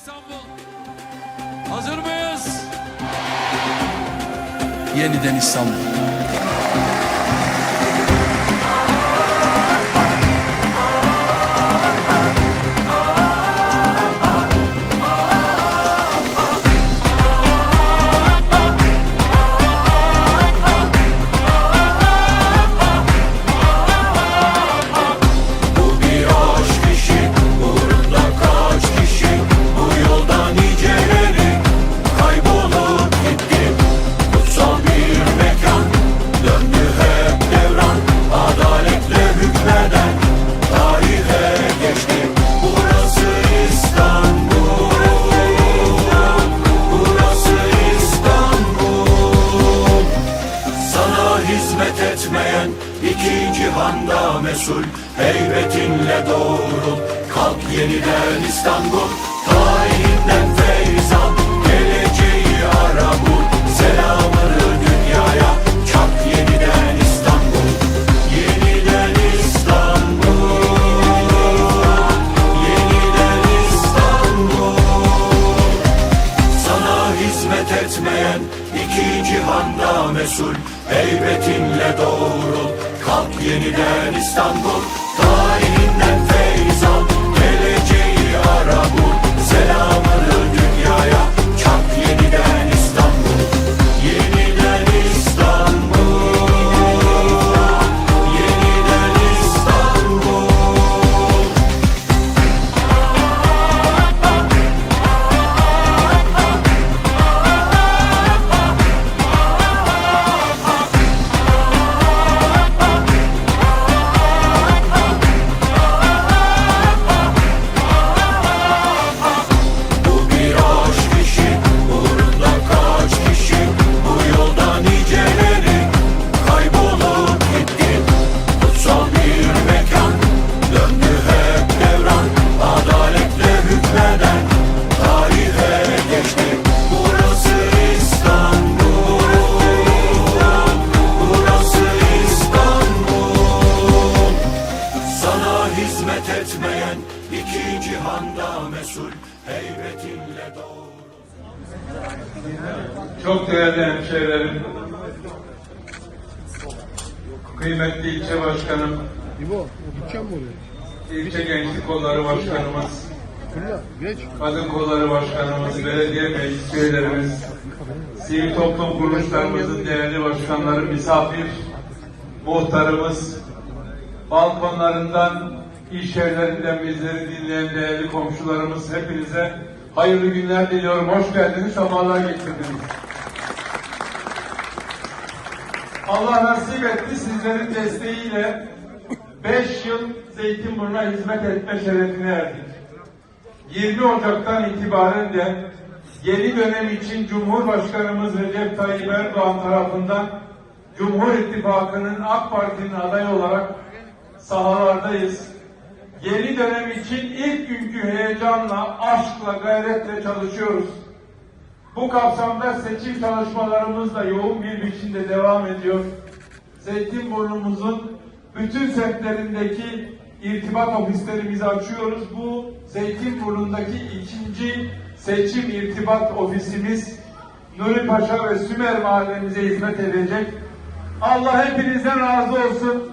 İstanbul. Hazır mıyız? Yeniden İstanbul. Hizmet etmeyen iki cihanda mesul. Heybetinle doğrul Kalk yeniden İstanbul. Tarihinden feyz al Geleceği ara bul kıymetli ilçe başkanım, İbo, gideceğim mi oraya? ilçe gençlik kolları başkanımız, Fırla, geç. kadın kolları başkanımız, belediye meclis üyelerimiz, sivil toplum kuruluşlarımızın değerli başkanları, misafir, muhtarımız, balkonlarından, iş yerlerinden bizleri dinleyen değerli komşularımız hepinize hayırlı günler diliyorum. Hoş geldiniz, sabahlar getirdiniz. Allah nasip etti sizlerin desteğiyle 5 yıl Zeytinburnu'na hizmet etme şerefine erdik. 20 Ocak'tan itibaren de yeni dönem için Cumhurbaşkanımız Recep Tayyip Erdoğan tarafından Cumhur İttifakı'nın AK Parti'nin adayı olarak sahalardayız. Yeni dönem için ilk günkü heyecanla, aşkla, gayretle çalışıyoruz. Bu kapsamda seçim çalışmalarımız da yoğun bir biçimde devam ediyor. Zeytinburnumuzun bütün semtlerindeki irtibat ofislerimizi açıyoruz. Bu Zeytinburnu'ndaki ikinci seçim irtibat ofisimiz Nuri Paşa ve Sümer mahallemize hizmet edecek. Allah hepinizden razı olsun.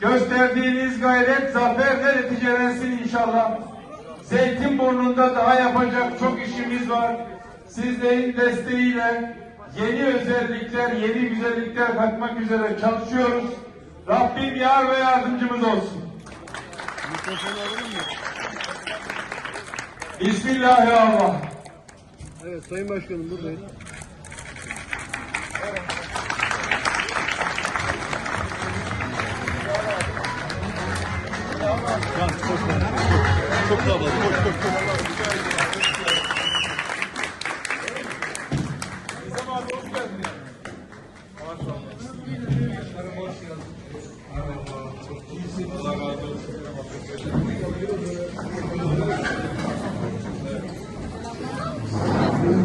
Gösterdiğiniz gayret zaferle neticelensin inşallah. Zeytinburnu'nda daha yapacak çok işimiz var. Sizlerin desteğiyle yeni özellikler, yeni güzellikler katmak üzere çalışıyoruz. Rabbim yar ve yardımcımız olsun. Bismillahirrahmanirrahim. Evet, Sayın Başkanım buradayız. Allah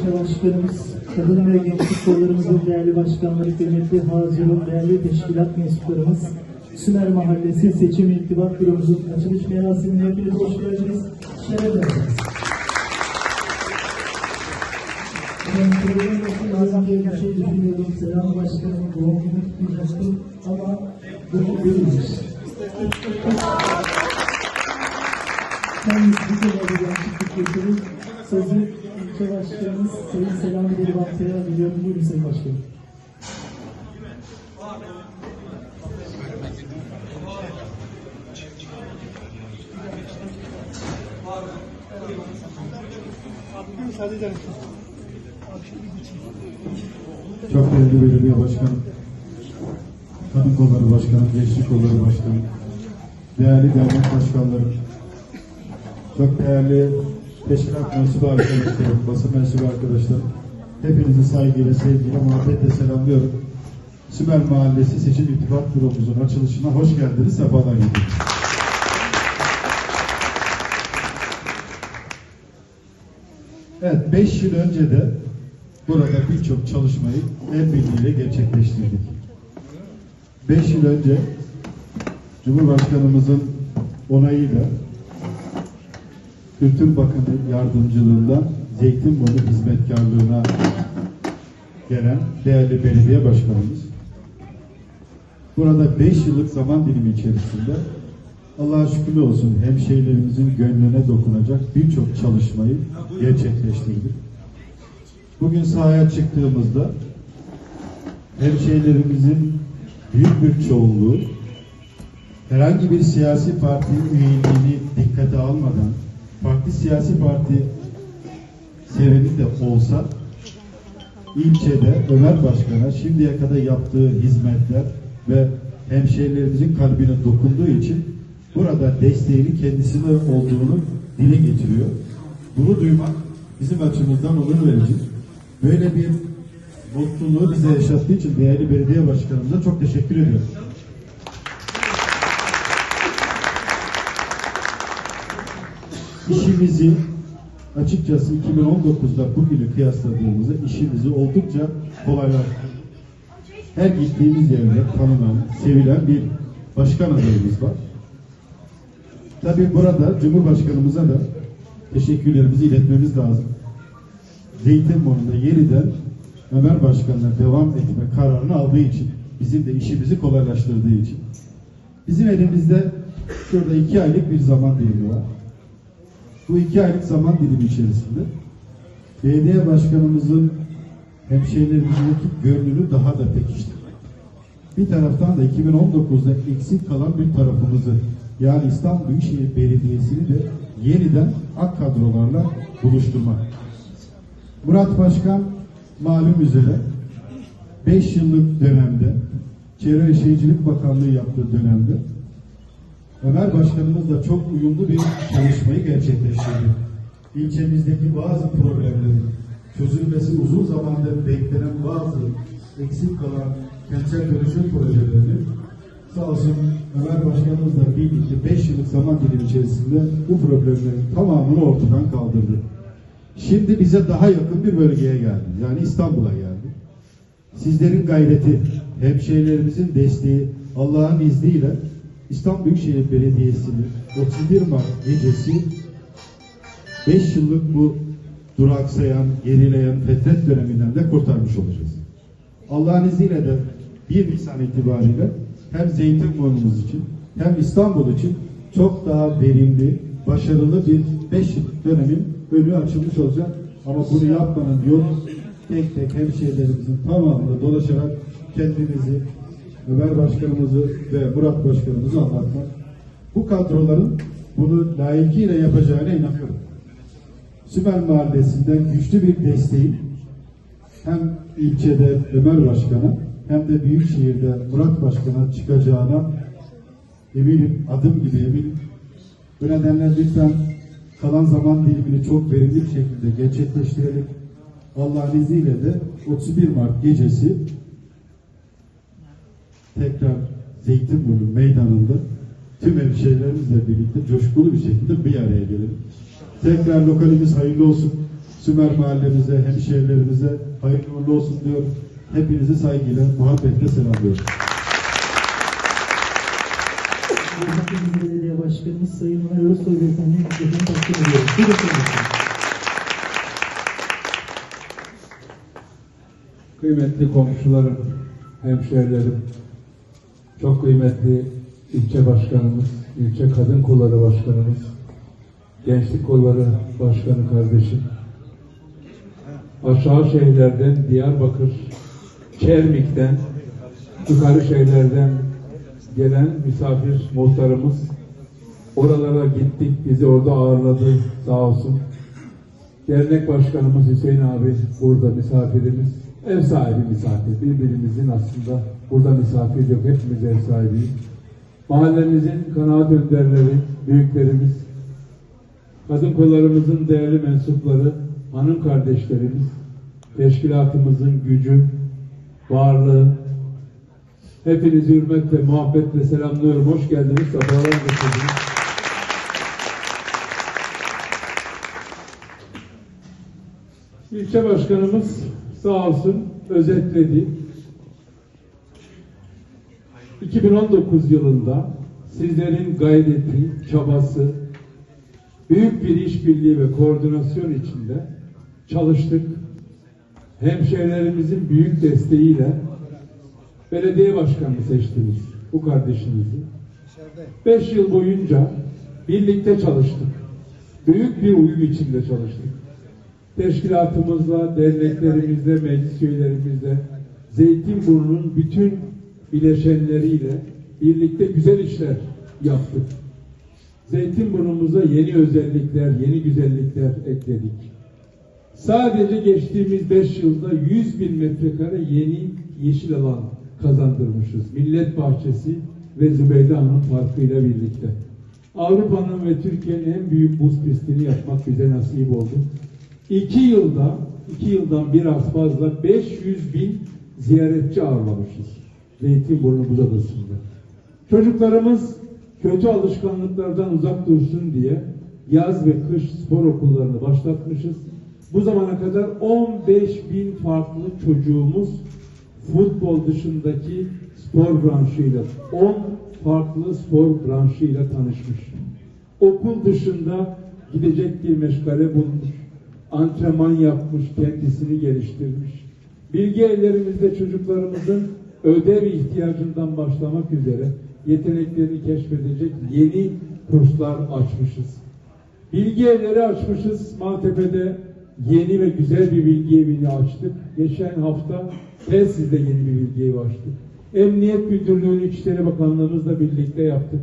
Başkanımız, Kadın ve Gençlik Kollarımızın değerli başkanları, kıymetli hazırın, değerli teşkilat mensuplarımız, Sümer Mahallesi Seçim İrtibat Büromuzun açılış merasimine hepiniz hoş geldiniz. Şeref verdiniz. Ben şey. Selam başkanım, doğum günü kutlayacaktım ama doğum günüymüş. Kendisi kere bir gerçeklik getirir. Sözü ilçe başkanımız Sayın Selami Delibatı'ya veriyorum. Buyurun Sayın Başkanım. Çok değerli belediye başkanı, kadın kolları başkanı, gençlik kolları başkanı, değerli dernek başkanları, çok değerli teşkilat mensubu arkadaşlarım, basın mensubu arkadaşlarım, hepinizi saygıyla, sevgiyle, muhabbetle selamlıyorum. Sümer Mahallesi Seçim İrtibat Büromuzun açılışına hoş geldiniz, sefalar getirdiniz. Evet, 5 yıl önce de burada birçok çalışmayı el birliğiyle gerçekleştirdik. 5 yıl önce Cumhurbaşkanımızın onayıyla Kültür Bakanı yardımcılığında Zeytinburnu hizmetkarlığına gelen değerli belediye başkanımız burada 5 yıllık zaman dilimi içerisinde Allah'a şükürler olsun hemşehrilerimizin gönlüne dokunacak birçok çalışmayı gerçekleştirdik. Bugün sahaya çıktığımızda hemşehrilerimizin büyük bir çoğunluğu herhangi bir siyasi partinin üyeliğini dikkate almadan farklı siyasi parti seveni de olsa ilçede Ömer Başkan'a şimdiye kadar yaptığı hizmetler ve hemşehrilerimizin kalbine dokunduğu için burada desteğini kendisine olduğunu dile getiriyor. Bunu duymak bizim açımızdan onur verici. Böyle bir mutluluğu bize yaşattığı için değerli belediye başkanımıza çok teşekkür ediyorum. İşimizi açıkçası 2019'da bugünü kıyasladığımızda işimizi oldukça kolaylaştırdı. Her gittiğimiz yerde tanınan, sevilen bir başkan adayımız var. Tabii burada Cumhurbaşkanımıza da teşekkürlerimizi iletmemiz lazım. Zeytinburnu'nda yeniden Ömer Başkan'la devam etme kararını aldığı için, bizim de işimizi kolaylaştırdığı için. Bizim elimizde şurada iki aylık bir zaman dilimi var. Bu iki aylık zaman dilimi içerisinde belediye başkanımızın hemşehrilerimizdeki gönlünü daha da pekiştirmek. Bir taraftan da 2019'da eksik kalan bir tarafımızı yani İstanbul Büyükşehir Belediyesi'ni de yeniden ak kadrolarla buluşturmak. Murat Başkan malum üzere 5 yıllık dönemde Çevre ve Şehircilik Bakanlığı yaptığı dönemde Ömer Başkanımızla çok uyumlu bir çalışmayı gerçekleştirdi. İlçemizdeki bazı problemlerin çözülmesi uzun zamandır beklenen bazı eksik kalan kentsel dönüşüm projelerini sağ olsun Ömer Başkanımızla birlikte 5 yıllık zaman dilimi içerisinde bu problemlerin tamamını ortadan kaldırdı. Şimdi bize daha yakın bir bölgeye geldi. Yani İstanbul'a geldi. Sizlerin gayreti, hemşehrilerimizin desteği, Allah'ın izniyle İstanbul Büyükşehir Belediyesi'nin 31 Mart gecesi 5 yıllık bu duraksayan, gerileyen fetret döneminden de kurtarmış olacağız. Allah'ın izniyle de 1 Nisan itibariyle hem Zeytinburnu'muz için hem İstanbul için çok daha verimli, başarılı bir 5 yıllık dönemin önü açılmış olacak. Ama bunu yapmanın yolu tek tek hemşehrilerimizin tamamını dolaşarak kendinizi, Ömer Başkanımızı ve Murat Başkanımızı anlatmak. Bu kadroların bunu layıkıyla yapacağına inanıyorum. Sümer Mahallesi'nden güçlü bir desteği hem ilçede Ömer Başkan'a hem de Büyükşehir'de Murat Başkan'a çıkacağına eminim, adım gibi eminim. Bu nedenle lütfen kalan zaman dilimini çok verimli bir şekilde gerçekleştirelim. Allah'ın izniyle de 31 Mart gecesi tekrar Zeytinburnu meydanında tüm hemşehrilerimizle birlikte coşkulu bir şekilde bir araya gelelim. Tekrar lokalimiz hayırlı olsun. Sümer mahallemize, hemşehrilerimize hayırlı uğurlu olsun diyor. Hepinizi saygıyla, muhabbetle selamlıyorum. Belediye Başkanımız Sayın Ömer Özsoy Beyefendi'ye mikrofonu takdim ediyoruz. Buyurun. Kıymetli komşularım, hemşehrilerim, çok kıymetli ilçe başkanımız, ilçe kadın kolları başkanımız, gençlik kolları başkanı kardeşim, aşağı şehirlerden Diyarbakır, Çermik'ten, yukarı şehirlerden gelen misafir muhtarımız, oralara gittik, bizi orada ağırladı sağ olsun. Dernek başkanımız Hüseyin abi burada misafirimiz. Ev sahibi misafir. Birbirimizin aslında burada misafir yok. Hepimiz ev sahibiyiz. Mahallemizin kanaat önderleri, büyüklerimiz, kadın kollarımızın değerli mensupları, hanım kardeşlerimiz, teşkilatımızın gücü, varlığı, hepinizi hürmetle, muhabbetle selamlıyorum. Hoş geldiniz, sefalar getirdiniz. İlçe başkanımız sağ olsun özetledi. 2019 yılında sizlerin gayreti, çabası, büyük bir işbirliği ve koordinasyon içinde çalıştık. Hemşehrilerimizin büyük desteğiyle belediye başkanı seçtiniz bu kardeşinizi. Beş yıl boyunca birlikte çalıştık. Büyük bir uyum içinde çalıştık teşkilatımızla, derneklerimizle, meclis üyelerimizle, Zeytinburnu'nun bütün bileşenleriyle birlikte güzel işler yaptık. Zeytinburnu'muza yeni özellikler, yeni güzellikler ekledik. Sadece geçtiğimiz beş yılda 100 bin metrekare yeni yeşil alan kazandırmışız. Millet Bahçesi ve Zübeyde Hanım Parkı ile birlikte. Avrupa'nın ve Türkiye'nin en büyük buz pistini yapmak bize nasip oldu. İki yılda, iki yıldan biraz fazla 500 bin ziyaretçi ağırlamışız. Zeytinburnu Buz Adası'nda. Çocuklarımız kötü alışkanlıklardan uzak dursun diye yaz ve kış spor okullarını başlatmışız. Bu zamana kadar 15 bin farklı çocuğumuz futbol dışındaki spor branşıyla 10 farklı spor branşıyla tanışmış. Okul dışında gidecek bir meşgale bulmuş antrenman yapmış, kendisini geliştirmiş. Bilgi evlerimizde çocuklarımızın ödev ihtiyacından başlamak üzere yeteneklerini keşfedecek yeni kurslar açmışız. Bilgi evleri açmışız. Maltepe'de yeni ve güzel bir bilgi evini açtık. Geçen hafta Telsiz'de yeni bir bilgi evi açtık. Emniyet Müdürlüğü'nü İçişleri Bakanlığımızla birlikte yaptık.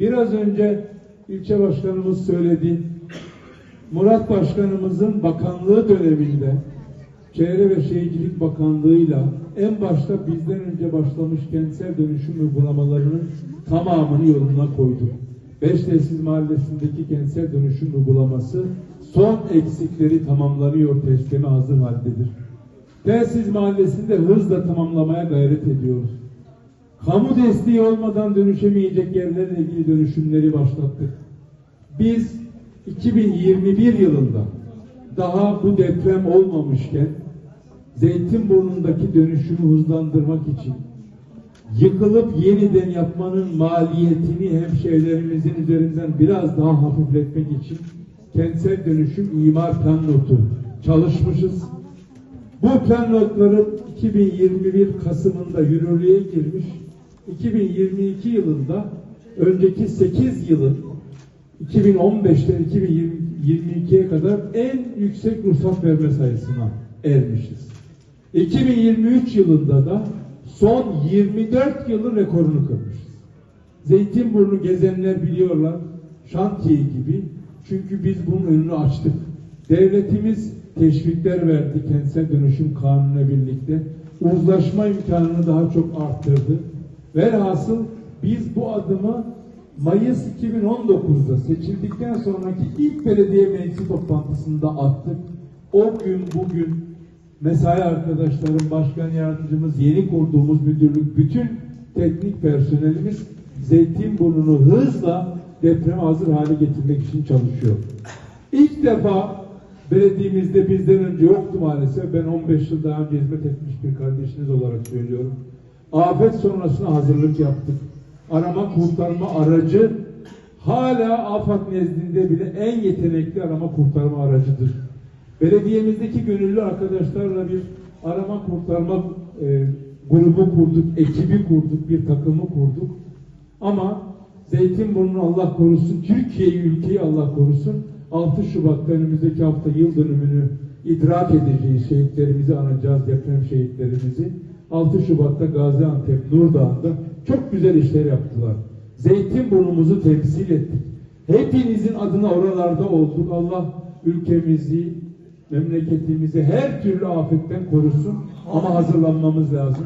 Biraz önce ilçe başkanımız söyledi. Murat Başkanımızın bakanlığı döneminde Çevre ve Şehircilik Bakanlığı'yla en başta bizden önce başlamış kentsel dönüşüm uygulamalarının tamamını yoluna koyduk. Beştesis Mahallesi'ndeki kentsel dönüşüm uygulaması son eksikleri tamamlanıyor, teslime hazır haldedir. Telsiz Mahallesi'nde hızla tamamlamaya gayret ediyoruz. Kamu desteği olmadan dönüşemeyecek yerlerle ilgili dönüşümleri başlattık. Biz 2021 yılında daha bu deprem olmamışken Zeytinburnu'ndaki dönüşümü hızlandırmak için yıkılıp yeniden yapmanın maliyetini hemşehrilerimizin üzerinden biraz daha hafifletmek için kentsel dönüşüm imar plan notu çalışmışız. Bu plan notları 2021 Kasım'ında yürürlüğe girmiş. 2022 yılında önceki 8 yılın 2015'ten 2022'ye kadar en yüksek ruhsat verme sayısına ermişiz. 2023 yılında da son 24 yılın rekorunu kırmışız. Zeytinburnu gezenler biliyorlar şantiye gibi çünkü biz bunun önünü açtık. Devletimiz teşvikler verdi kentsel dönüşüm kanunuyla birlikte. Uzlaşma imkanını daha çok arttırdı. Velhasıl biz bu adımı Mayıs 2019'da seçildikten sonraki ilk belediye meclisi toplantısında attık. O gün bugün mesai arkadaşlarım, başkan yardımcımız, yeni kurduğumuz müdürlük, bütün teknik personelimiz Zeytinburnu'nu hızla depreme hazır hale getirmek için çalışıyor. İlk defa belediyemizde bizden önce yoktu maalesef. Ben 15 yıl daha önce hizmet etmiş bir kardeşiniz olarak söylüyorum. Afet sonrasına hazırlık yaptık arama kurtarma aracı hala AFAD nezdinde bile en yetenekli arama kurtarma aracıdır. Belediyemizdeki gönüllü arkadaşlarla bir arama kurtarma e, grubu kurduk, ekibi kurduk, bir takımı kurduk. Ama Zeytinburnu Allah korusun, Türkiye'yi, ülkeyi Allah korusun. 6 Şubat'ta önümüzdeki hafta yıl dönümünü idrak edeceğiz, şehitlerimizi anacağız, deprem şehitlerimizi. 6 Şubat'ta Gaziantep Nurdağ'ında çok güzel işler yaptılar. Zeytinburnumuzu temsil ettik. Hepinizin adına oralarda olduk. Allah ülkemizi, memleketimizi her türlü afetten korusun. Ama hazırlanmamız lazım.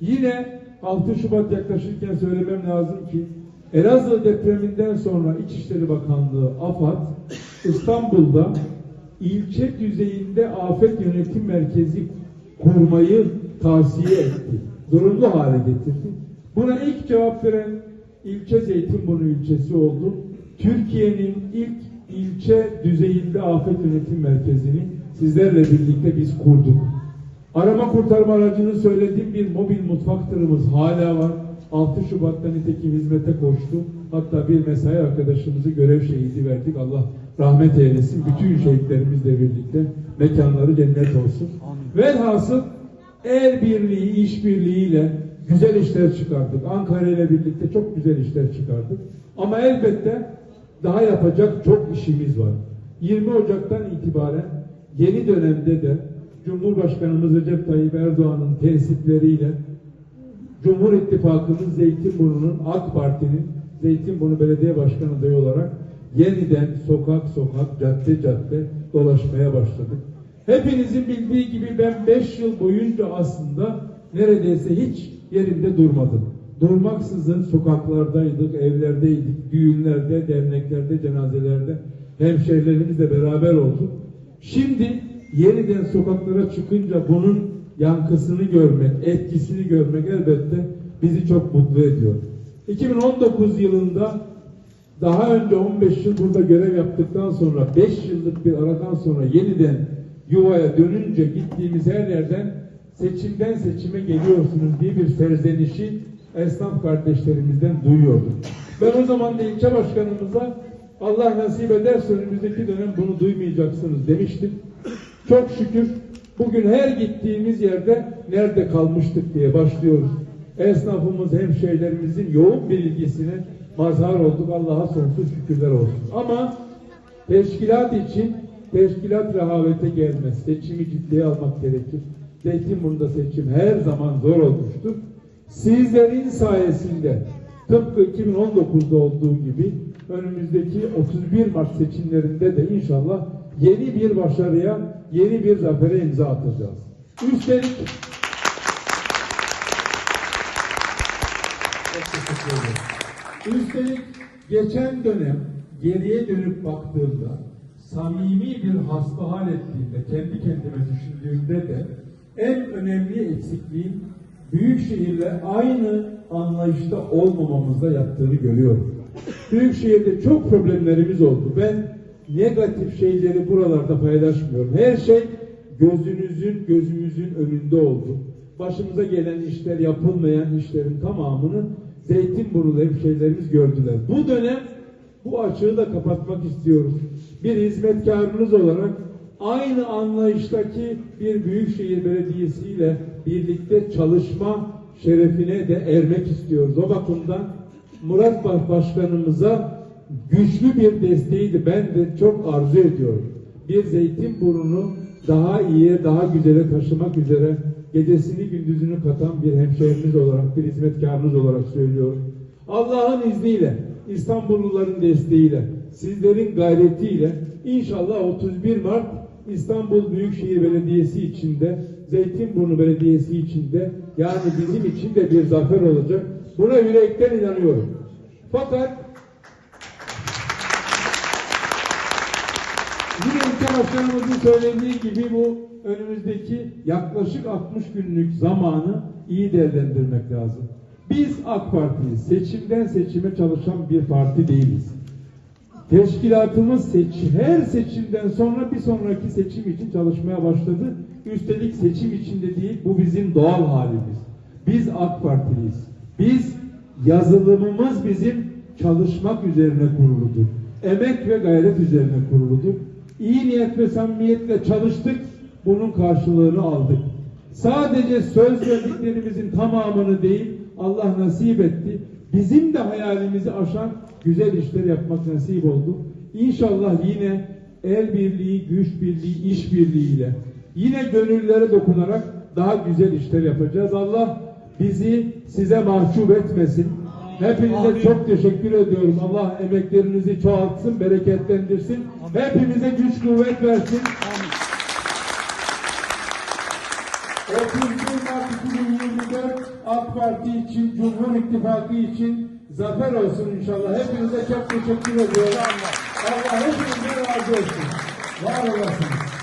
Yine 6 Şubat yaklaşırken söylemem lazım ki Elazığ depreminden sonra İçişleri Bakanlığı AFAD İstanbul'da ilçe düzeyinde afet yönetim merkezi kurmayı tavsiye etti. Zorunlu hale getirdi. Buna ilk cevap veren ilçe Zeytinburnu ilçesi oldu. Türkiye'nin ilk ilçe düzeyinde afet yönetim merkezini sizlerle birlikte biz kurduk. Arama kurtarma aracını söylediğim bir mobil mutfak tırımız hala var. 6 Şubat'ta nitekim hizmete koştu. Hatta bir mesai arkadaşımızı görev şehidi verdik. Allah rahmet eylesin. Bütün şehitlerimizle birlikte mekanları cennet olsun. Velhasıl el birliği, işbirliğiyle güzel işler çıkardık. Ankara ile birlikte çok güzel işler çıkardık. Ama elbette daha yapacak çok işimiz var. 20 Ocak'tan itibaren yeni dönemde de Cumhurbaşkanımız Recep Tayyip Erdoğan'ın tensipleriyle Cumhur İttifakı'nın Zeytinburnu'nun AK Parti'nin Zeytinburnu Belediye Başkanı adayı olarak yeniden sokak sokak, cadde cadde dolaşmaya başladık. Hepinizin bildiği gibi ben 5 yıl boyunca aslında neredeyse hiç yerimde durmadım. Durmaksızın sokaklardaydık, evlerdeydik, düğünlerde, derneklerde, cenazelerde hemşehrilerimizle beraber olduk. Şimdi yeniden sokaklara çıkınca bunun yankısını görmek, etkisini görmek elbette bizi çok mutlu ediyor. 2019 yılında daha önce 15 yıl burada görev yaptıktan sonra 5 yıllık bir aradan sonra yeniden yuvaya dönünce gittiğimiz her yerden seçimden seçime geliyorsunuz diye bir serzenişi esnaf kardeşlerimizden duyuyorduk. Ben o zaman da ilçe başkanımıza Allah nasip ederse önümüzdeki dönem bunu duymayacaksınız demiştim. Çok şükür bugün her gittiğimiz yerde nerede kalmıştık diye başlıyoruz. Esnafımız, hemşehrilerimizin yoğun bir ilgisine mazhar olduk. Allah'a sonsuz şükürler olsun. Ama teşkilat için teşkilat rehavete gelmez. Seçimi ciddiye almak gerekir. Zeytinburnu'nda seçim her zaman zor olmuştur. Sizlerin sayesinde tıpkı 2019'da olduğu gibi önümüzdeki 31 Mart seçimlerinde de inşallah yeni bir başarıya, yeni bir zafere imza atacağız. Üstelik Üstelik geçen dönem geriye dönüp baktığımda samimi bir hasta hal ettiğimde, kendi kendime düşündüğümde de en önemli eksikliğin büyük şehirle aynı anlayışta olmamamızda yattığını görüyorum. Büyük şehirde çok problemlerimiz oldu. Ben negatif şeyleri buralarda paylaşmıyorum. Her şey gözünüzün, gözümüzün önünde oldu. Başımıza gelen işler, yapılmayan işlerin tamamını Zeytinburnu hemşehrilerimiz gördüler. Bu dönem bu açığı da kapatmak istiyoruz. Bir hizmetkarınız olarak aynı anlayıştaki bir büyükşehir belediyesiyle birlikte çalışma şerefine de ermek istiyoruz. O bakımdan Murat Baş- Başkanımıza güçlü bir desteğiydi. Ben de çok arzu ediyorum. Bir Zeytinburnu'nu daha iyiye, daha güzele taşımak üzere gecesini gündüzünü katan bir hemşehrimiz olarak, bir hizmetkarınız olarak söylüyorum. Allah'ın izniyle, İstanbulluların desteğiyle, sizlerin gayretiyle inşallah 31 Mart İstanbul Büyükşehir Belediyesi içinde, Zeytinburnu Belediyesi içinde yani bizim için de bir zafer olacak. Buna yürekten inanıyorum. Fakat Yine ülke başkanımızın söylediği gibi bu önümüzdeki yaklaşık 60 günlük zamanı iyi değerlendirmek lazım. Biz AK Parti'yiz. Seçimden seçime çalışan bir parti değiliz. Teşkilatımız seç, her seçimden sonra bir sonraki seçim için çalışmaya başladı. Üstelik seçim içinde değil, bu bizim doğal halimiz. Biz AK Partiliyiz. Biz yazılımımız bizim çalışmak üzerine kuruludur. Emek ve gayret üzerine kuruludur. İyi niyet ve samimiyetle çalıştık, bunun karşılığını aldık. Sadece söz verdiklerimizin tamamını değil, Allah nasip etti. Bizim de hayalimizi aşan güzel işler yapmak nasip oldu. İnşallah yine el birliği, güç birliği, iş birliğiyle yine gönüllere dokunarak daha güzel işler yapacağız. Allah bizi size mahcup etmesin. Hepinize çok teşekkür ediyorum. Allah emeklerinizi çoğaltsın, bereketlendirsin. Hepimize güç kuvvet versin. 31 Mart 2024 AK Parti için, Cumhur İttifakı için zafer olsun inşallah. Hepinize çok teşekkür ediyorum. Allah hepinize razı olsun. Var olasınız.